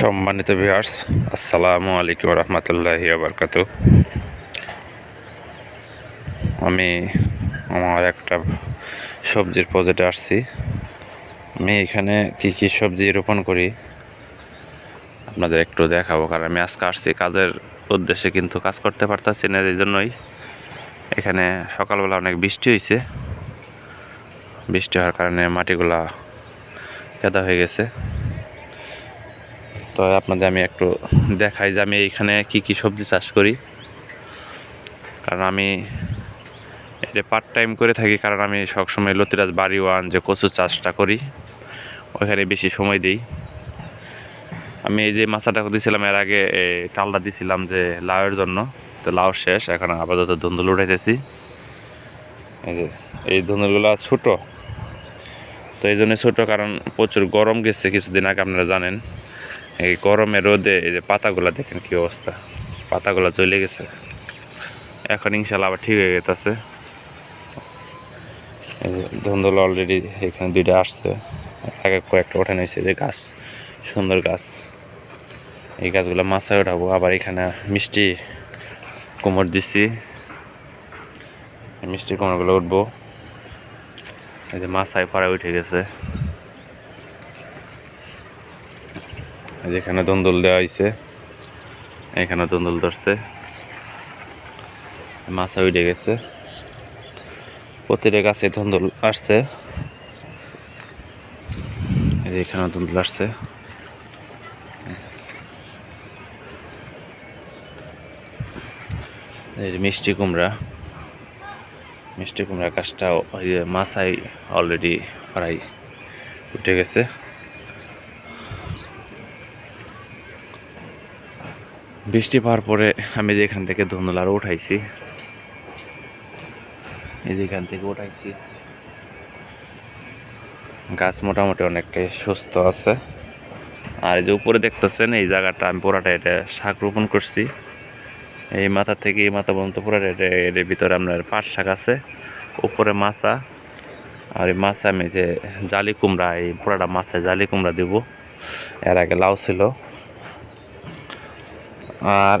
সম্মানিত ভিউয়ার্স আসসালামু আলাইকুম রহমতুল্লাহি আবরকাত আমি আমার একটা সবজির প্রজেক্টে আসছি। আমি এখানে কি কি সবজি রোপণ করি, আপনাদের একটু দেখাবো, কারণ আমি আজকে আসছি কাজের উদ্দেশ্যে কিন্তু কাজ করতে পারতাছি না, এই জন্যই। এখানে সকালবেলা অনেক বৃষ্টি হয়েছে বৃষ্টি হওয়ার কারণে মাটিগুলা কেদা হয়ে গেছে। তো আপনাদের আমি একটু দেখাই যে আমি এইখানে কি কি সবজি চাষ করি। কারণ আমি এটা পার্ট টাইম করে থাকি, কারণ আমি সবসময় লতিরাজ বাড়ি ওয়ান যে কচু চাষটা করি, ওইখানে বেশি সময় দিই। আমি এই যে মাছাটা দিয়েছিলাম এর আগে টালটা দিছিলাম যে লাউয়ের জন্য, তো লাউ শেষ, এখন আপাতত ধুন্দুল উঠাইতেছি। এই যে, এই ধুন্দুলগুলো ছোটো, তো এই জন্য ছোটো, কারণ প্রচুর গরম গেছে কিছুদিন আগে, আপনারা জানেন। এই গরমে রোদে এই যে পাতাগুলো দেখেন কি অবস্থা। পাতাগুলো চলে গেছে। এখন ইনশাল্লাহ আবার ঠিক হয়ে গেছে ধুন্দুল অলরেডি এখানে দুইটা আসছে। আগে কয়েকটা ওঠানো হয়েছে যে গাছ, সুন্দর গাছ। এই গাছগুলো মাথায় ওঠাবো। আবার এখানে মিষ্টি কোমর দিছি। মিষ্টি কোমরগুলো উঠবো। এই যে মাছায় পাড়া উঠে গেছে। এই যে এখানে দন্দুল দেওয়া হয়েছে এখানে দন্দুল ধরছে। মাছা উঠে গেছে। প্রতিটা গাছে ধন্দুল আসছে। এখানে ধন্দুল আসছে। মিষ্টি কুমড়া। মিষ্টি কুমড়া গাছটা মাছাই অলরেডি প্রায় উঠে গেছে। বৃষ্টি পাওয়ার পরে আমি যে এখান থেকে ধুন্দুল আরও উঠাইছি, এই যে এখান থেকে উঠাইছি, গাছ মোটামুটি অনেকটাই সুস্থ আছে। আর যে উপরে দেখতেছেন, এই জায়গাটা আমি পুরাটা এটা শাক রোপণ করছি। এই মাথা থেকে এই মাথা পর্যন্ত পুরাটা এটা এর ভিতরে আপনার পাট শাক আছে, উপরে মাছা। আর এই মাছে আমি যে জালি কুমড়া, এই পুরাটা মাছে জালি কুমড়া দিব। এর আগে লাউ ছিল। আর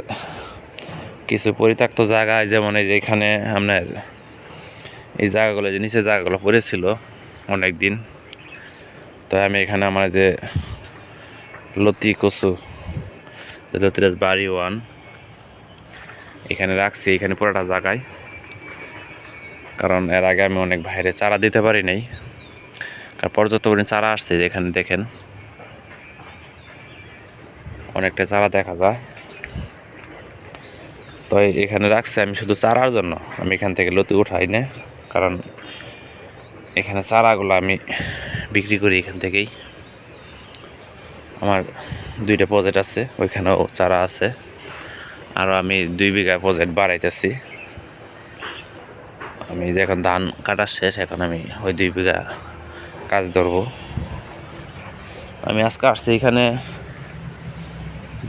কিছু পরিত্যক্ত জায়গায়, যেমন এই যে এখানে আপনার এই জায়গাগুলো, যে নিচে জায়গাগুলো পড়েছিল অনেক দিন তো আমি এখানে আমার যে লতি কচু, যে লতিরাজ বাড়ি ওয়ান, এখানে রাখছি, এখানে পুরোটা জায়গায় কারণ এর আগে আমি অনেক বাইরে চারা দিতে পারি নাই। কারণ পর্যাপ্ত পরিমাণ চারা আসছে এখানে, দেখেন। অনেকটা চারা দেখা যায়। তো এখানে রাখছি আমি শুধু চারার জন্য। আমি এখান থেকে লতি উঠাই না, কারণ এখানে চারাগুলো আমি বিক্রি করি এখান থেকেই। আমার দুইটা প্রজেক্ট আছে, ওইখানেও চারা আছে। আরও আমি দুই বিঘা প্রজেক্ট বাড়াইতেছি। আমি যে এখন ধান কাটার শেষ, এখন আমি ওই দুই বিঘা কাজ ধরবো। আমি আজকে আসছি এখানে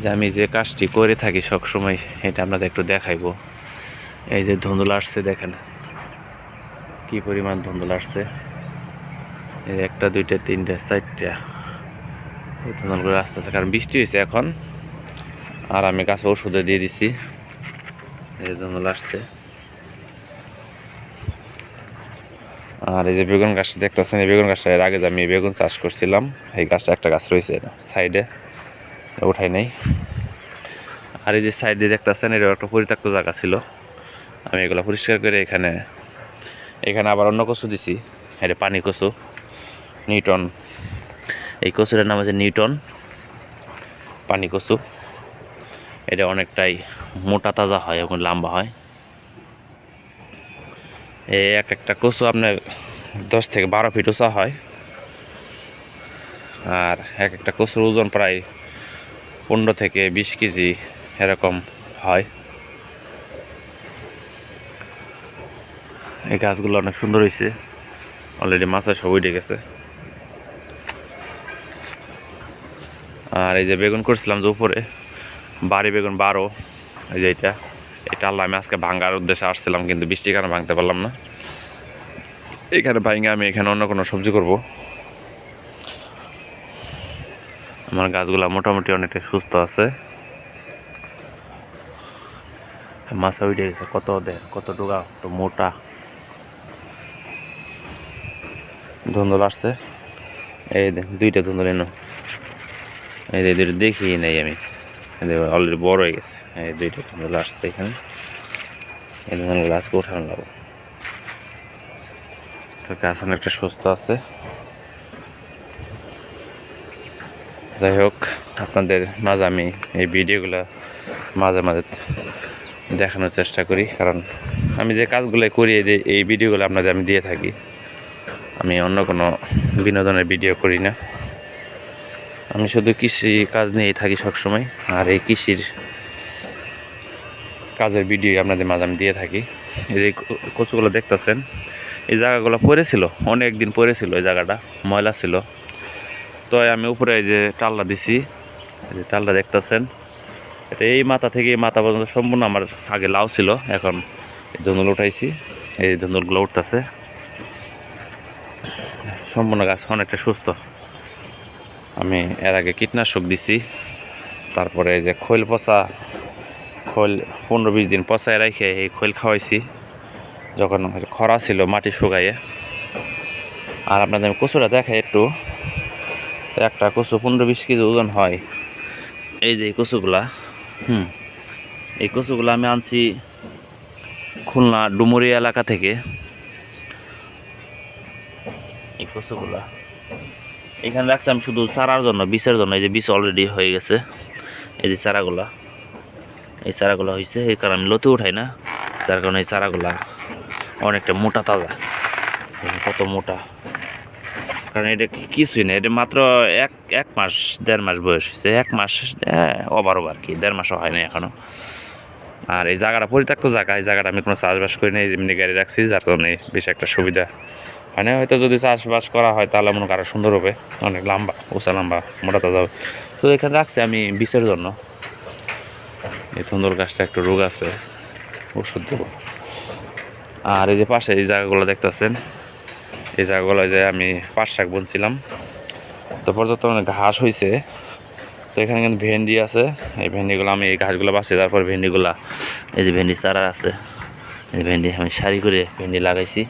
যে আমি যে কাজটি করে থাকি সবসময়, এটা আপনাদের একটু দেখাইবো। এই যে ধুন্দুল আসছে, দেখেন। কি পরিমাণ ধুন্দুল আসছে। এই একটা, দুইটা, তিনটা, চারটা এই ধুন্দুলগুলো আসতে আছে কারণ বৃষ্টি হয়েছে এখন, আর আমি গাছে ওষুধে দিয়ে দিছি। এই যে ধুন্দুল আসছে। আর এই যে বেগুন গাছটা দেখতেছেন, এই বেগুন গাছটা, এর আগে যে আমি বেগুন চাষ করছিলাম, এই গাছটা একটা গাছ রয়েছে সাইডে। উঠাই নাই। আর এই যে সাইড দিয়ে দেখতেছেন এটা একটা পরিত্যক্ত জায়গা ছিল। আমি এগুলো পরিষ্কার করে এখানে এখানে আবার অন্য কচু দিছি। এটা পানি কচু নিউটন এই কচুটার নাম আছে নিউটন পানি কচু। এটা অনেকটাই মোটা তাজা হয় এবং লম্বা হয়। এই এক একটা কচু আপনার দশ থেকে বারো ফিট উঁচা হয়। আর এক একটা কচুর ওজন প্রায় পনেরো থেকে বিশ কেজি এরকম হয়। এই গাছগুলো অনেক সুন্দর হয়েছে অলরেডি মাছা সব উঠে গেছে। আর এই যে বেগুন করছিলাম যে উপরে, বাড়ি বেগুন বারো, এই যে এটা। এটা আল্লাহ আমি আজকে ভাঙ্গার উদ্দেশ্যে আসছিলাম, কিন্তু বৃষ্টির কারণে ভাঙতে পারলাম না। এখানে ভাঙ্গে আমি এখানে অন্য কোনো সবজি করব। আমার গাছগুলা মোটামুটি অনেকটা সুস্থ আছে। মাছা উঠে গেছে, কত দেয় কত ডোগা তো মোটা। ধুন্দল আসছে। এই দেখ দুইটা ধুন্দল এনো। এই যে দুইটা দেখি নাই আমি। অলরেডি বড় হয়ে গেছে। এই দুইটা ধুন্দল আসছে এখানে। এই ধুন্দল আজকে উঠানো লাগবো। তো গাছ অনেকটা সুস্থ আছে। যাই হোক, আপনাদের মাঝে আমি এই ভিডিওগুলো মাঝে মাঝে দেখানোর চেষ্টা করি, কারণ আমি যে কাজগুলো করি এই যে- এই ভিডিওগুলো আপনাদের আমি দিয়ে থাকি। আমি অন্য কোনো বিনোদনের ভিডিও করি না। আমি শুধু কৃষি কাজ নিয়েই থাকি সবসময়, আর এই কৃষির কাজের ভিডিও আপনাদের মাঝে আমি দিয়ে থাকি। এই যে কচুগুলো দেখতেছেন, এই জায়গাগুলো পড়েছিল অনেক দিন পড়েছিল এই জায়গাটা, ময়লা ছিল। তো আমি উপরে এই যে টাল্লা দিছি। এই যে টাল্লা দেখতেছেন। এটা এই মাথা থেকে এই মাথা পর্যন্ত সম্পূর্ণ আমার আগে লাউ ছিল, এখন এই ধনুল উঠাইছি। এই ধনুলগুলো উঠতেছে। সম্পূর্ণ গাছ অনেকটা সুস্থ। আমি এর আগে কীটনাশক দিছি, তারপরে এই যে খৈল পচা, খৈল পনেরো বিশ দিন পচায় রেখে এই খৈল খাওয়াইছি, যখন খরা ছিল মাটি শুকাইয়ে। আর আপনাদের আমি কচুটা দেখাই একটু। একটা কচু পনেরো বিশ কেজি ওজন হয়। এই যে কচুগুলা, হুম, এই কচুগুলো আমি আনছি খুলনা ডুমুরি এলাকা থেকে। এই কচুগুলা এখানে রাখছি আমি শুধু চারার জন্য, বিষের জন্য। এই যে বিষ অলরেডি হয়ে গেছে। এই যে চারাগুলা, এই চারাগুলো হয়েছে এই কারণে আমি লতে উঠাই না। যার কারণে এই চারাগুলা অনেকটা মোটা তাজা কত মোটা। কারণ এটা কিছুই না, এটা মাত্র এক এক মাস, দেড় মাস বয়স হয়েছে। এক মাস ওভার ওভার কি, দেড় মাসও হয় না এখনও। আর এই জায়গাটা পরিত্যক্ত জায়গা, এই জায়গাটা আমি কোনো চাষবাস করি না এমনি গাড়ি রাখছি, যার কারণে বেশ একটা সুবিধা হয় না হয়তো যদি চাষবাস করা হয়, তাহলে মনে করো সুন্দর হবে। অনেক লম্বা, উঁচা লম্বা, মোটা তাজা হবে। তো এখানে রাখছি আমি বিষের জন্য। এই সুন্দর গাছটা একটু রোগ আছে, ওষুধ দেবো। আর এই যে পাশে এই জায়গাগুলো দেখতেছেন এই জায়গাগুলো যে আমি পাট শাক বুনছিলাম। তো পর্যন্ত অনেক ঘাস হয়েছে তো এখানে কিন্তু ভেন্ডি আছে। এই ভেন্ডিগুলো আমি এই ঘাসগুলো বাঁচি তারপর ভেন্ডিগুলা, এই যে ভেন্ডি চারা আছে, এই ভেন্ডি আমি সারি করে ভেন্ডি লাগাইছি।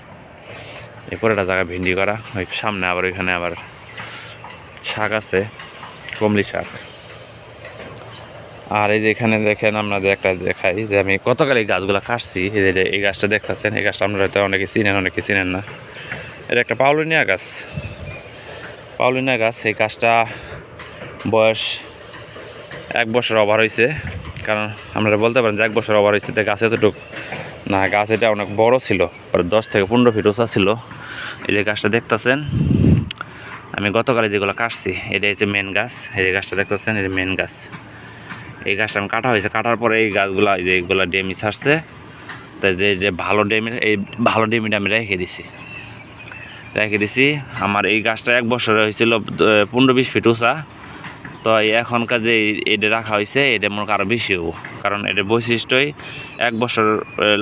এরপর একটা জায়গা ভেন্ডি করা, ওই সামনে আবার ওইখানে আবার শাক আছে, কমলি শাক। আর এই যে এখানে দেখেন আপনাদের একটা দেখাই, যে আমি গতকাল এই গাছগুলো কাটছি। এই যে এই গাছটা দেখতেছেন, এই গাছটা আপনারা হয়তো অনেকে চিনেন অনেকে চিনেন না। এটা একটা পাউলিনিয়া গাছ। পাউলিনিয়া গাছ, এই গাছটা বয়স এক বছর ওভার হয়েছে কারণ আপনারা বলতে পারেন যে এক বছর ওভার হয়েছে গাছ এতটুকু না, গাছ এটা অনেক বড় ছিল দশ থেকে পনেরো ফিট উঁচা ছিল। এই যে গাছটা দেখতেছেন, আমি গতকালে যেগুলো কাটছি এটা হচ্ছে মেন গাছ। এই যে গাছটা দেখতেছেন এটা মেন গাছ। এই গাছটা আমি কাটা হয়েছে, কাটার পরে এই গাছগুলো, এই যে এইগুলো ডেমি ছাড়ছে। তো যে যে ভালো ডেমি, এই ভালো ডেমিটা আমি রেখে দিছি। রেখে দিছি। আমার এই গাছটা এক বছর হয়েছিল পনেরো বিশ ফিট উঁচা। তো এখনকার যে এটা রাখা হয়েছে এটা মনে আরও বেশি হব। কারণ এটার বৈশিষ্ট্যই এক বছর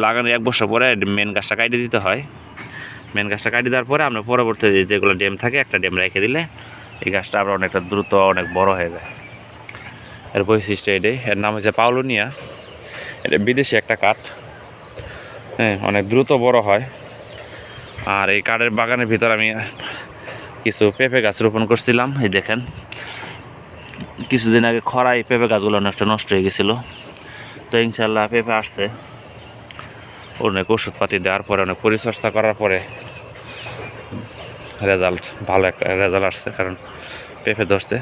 লাগানোর এক বছর পরে মেন গাছটা কাটিয়ে দিতে হয়। মেন গাছটা কাটিয়ে দেওয়ার পরে আমরা পরবর্তী যেগুলো ডেম থাকে, একটা ডেম রেখে দিলে এই গাছটা আবার অনেকটা দ্রুত অনেক বড় হয়ে যায়। এর বৈশিষ্ট্য এটাই এর নাম হচ্ছে পাউলোনিয়া এটা বিদেশি একটা কাঠ। হ্যাঁ অনেক দ্রুত বড় হয়। আর এই কাঠের বাগানের ভিতর আমি কিছু পেঁপে গাছ রোপণ করছিলাম, এই দেখেন। কিছুদিন আগে খরায় পেঁপে গাছগুলো অনেকটা নষ্ট হয়ে গেছিল। তো ইনশাল্লাহ পেঁপে আসছে। অনেক ওষুধপাতি দেওয়ার পরে, অনেক পরিচর্যা করার পরে রেজাল্ট, ভালো একটা রেজাল্ট আসছে, কারণ পেঁপে ধরছে।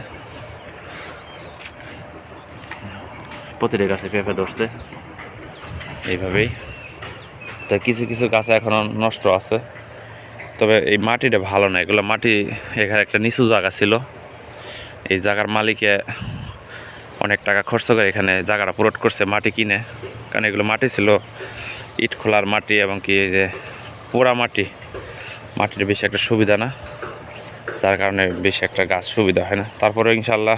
প্রতিটা গাছে পেঁপে ধরছে। এইভাবেই। তা কিছু কিছু গাছে এখনও নষ্ট আছে। তবে এই মাটিটা ভালো না। এগুলো মাটি এখানে একটা নিচু জায়গা ছিল। এই জায়গার মালিকে অনেক টাকা খরচ করে এখানে জায়গাটা পুরট করছে, মাটি কিনে। কারণ এগুলো মাটি ছিল, ইট খোলার মাটি এবং কি এই যে পোড়া মাটি। মাটির বেশি একটা সুবিধা না, যার কারণে বেশি একটা গাছ সুবিধা হয় না। তারপরে ইনশাল্লাহ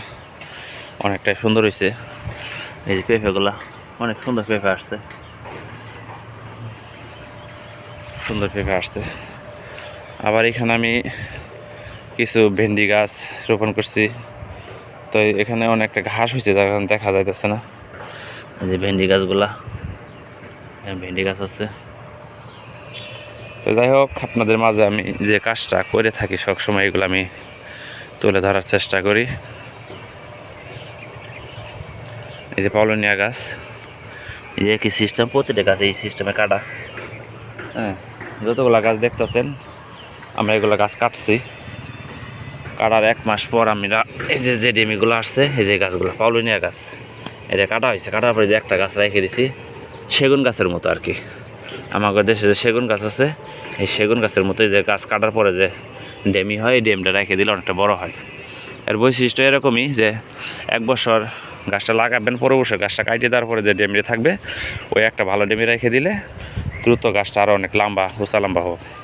অনেকটাই সুন্দর হয়েছে এই যে পেঁপেগুলা, অনেক সুন্দর পেঁপে আসছে। সুন্দর পেঁপে আসছে। আবার এখানে আমি কিছু ভেন্ডি গাছ রোপণ করছি। তো এখানে অনেকটা ঘাস হয়েছে, যার দেখা যাইতেছে না। এই যে ভেন্ডি গাছগুলা ভেন্ডি গাছ আছে। তো যাই হোক, আপনাদের মাঝে আমি যে কাজটা করে থাকি সবসময় এগুলো আমি তুলে ধরার চেষ্টা করি। এই যে পাউলনিয়া গাছ। এই যে একই সিস্টেম প্রতিটা গাছ এই সিস্টেমে কাটা। হ্যাঁ যতগুলা গাছ দেখতেছেন আমরা এগুলো গাছ কাটছি। কাটার এক মাস পর আমরা এই যে যে ডেমিগুলো আসছে, এই যে গাছগুলো পাউলিনিয়া গাছ। এটা কাটা হয়েছে, কাটার পরে যে একটা গাছ রেখে দিছি, সেগুন গাছের মতো আর কি। আমাদের দেশে যে সেগুন গাছ আছে, এই সেগুন গাছের মতো যে গাছ কাটার পরে যে ডেমি হয়, এই ডেমটা রেখে দিলে অনেকটা বড় হয়। এর বৈশিষ্ট্য এরকমই যে এক বছর গাছটা লাগাবেন পরে বছর গাছটা কাটিয়ে দেওয়ার পরে যে ডেমটি থাকবে, ওই একটা ভালো ডেমি রেখে দিলে দ্রুত গাছটা আরও অনেক লম্বা, উঁচা লম্বা হবে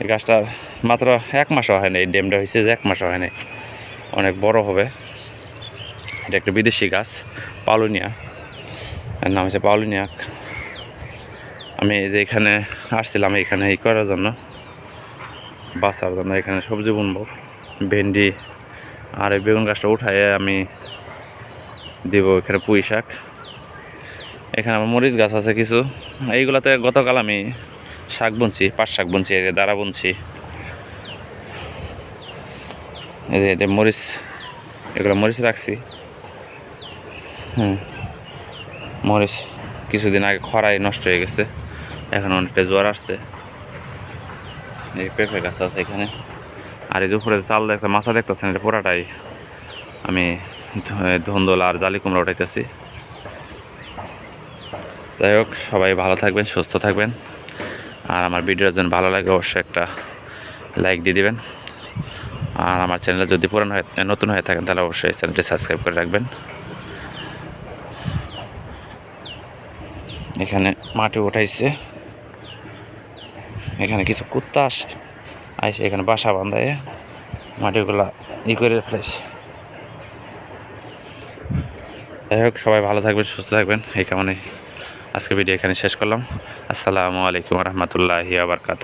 এই গাছটার মাত্র এক মাসও হয় এই ডেমটা হয়েছে যে এক মাসও হয় নাই। অনেক বড় হবে। এটা একটা বিদেশি গাছ, পালুনিয়া। এর নাম হচ্ছে পালুনিয়া। আমি যে এখানে আসছিলাম এখানে ই করার জন্য, বাঁচার জন্য এখানে সবজি বুনবো। ভেন্ডি আর এই বেগুন গাছটা উঠায় আমি দিব এখানে পুঁই শাক। এখানে আমার মরিচ গাছ আছে কিছু। এইগুলাতে গতকাল আমি শাক বুনছি, পাট শাক বুনছি যে দাঁড়া বুনছি। এই যে এটা মরিচ, এগুলো মরিচ রাখছি। হুম, মরিচ কিছুদিন আগে খরায় নষ্ট হয়ে গেছে, এখন অনেকটা জ্বর আসছে। এই পেঁপে গাছ আছে এখানে। আর এই যে উপরে চাল দেখতে, মাছা দেখতেছেন, এটা পুরাটাই আমি ধন্দল আর জালি কুমড়া উঠাইতেছি। যাই হোক, সবাই ভালো থাকবেন, সুস্থ থাকবেন। আর আমার ভিডিওর জন্য ভালো লাগে অবশ্যই একটা লাইক দিয়ে দিবেন। আর আমার চ্যানেলে যদি পুরান হয়ে, নতুন হয়ে থাকেন, তাহলে অবশ্যই চ্যানেলটি সাবস্ক্রাইব করে রাখবেন। এখানে মাটি উঠাইছে। এখানে কিছু কুত্তা আসে, আইসে এখানে বাসা বান্ধায়। মাটিগুলা ই করে ফেলেছে। যাই হোক, সবাই ভালো থাকবেন, সুস্থ থাকবেন। এই কারণে আজকে ভিডিও এখানে শেষ করলাম। আসসালামু আলাইকুম রহমতুল্লাহি আবরকাত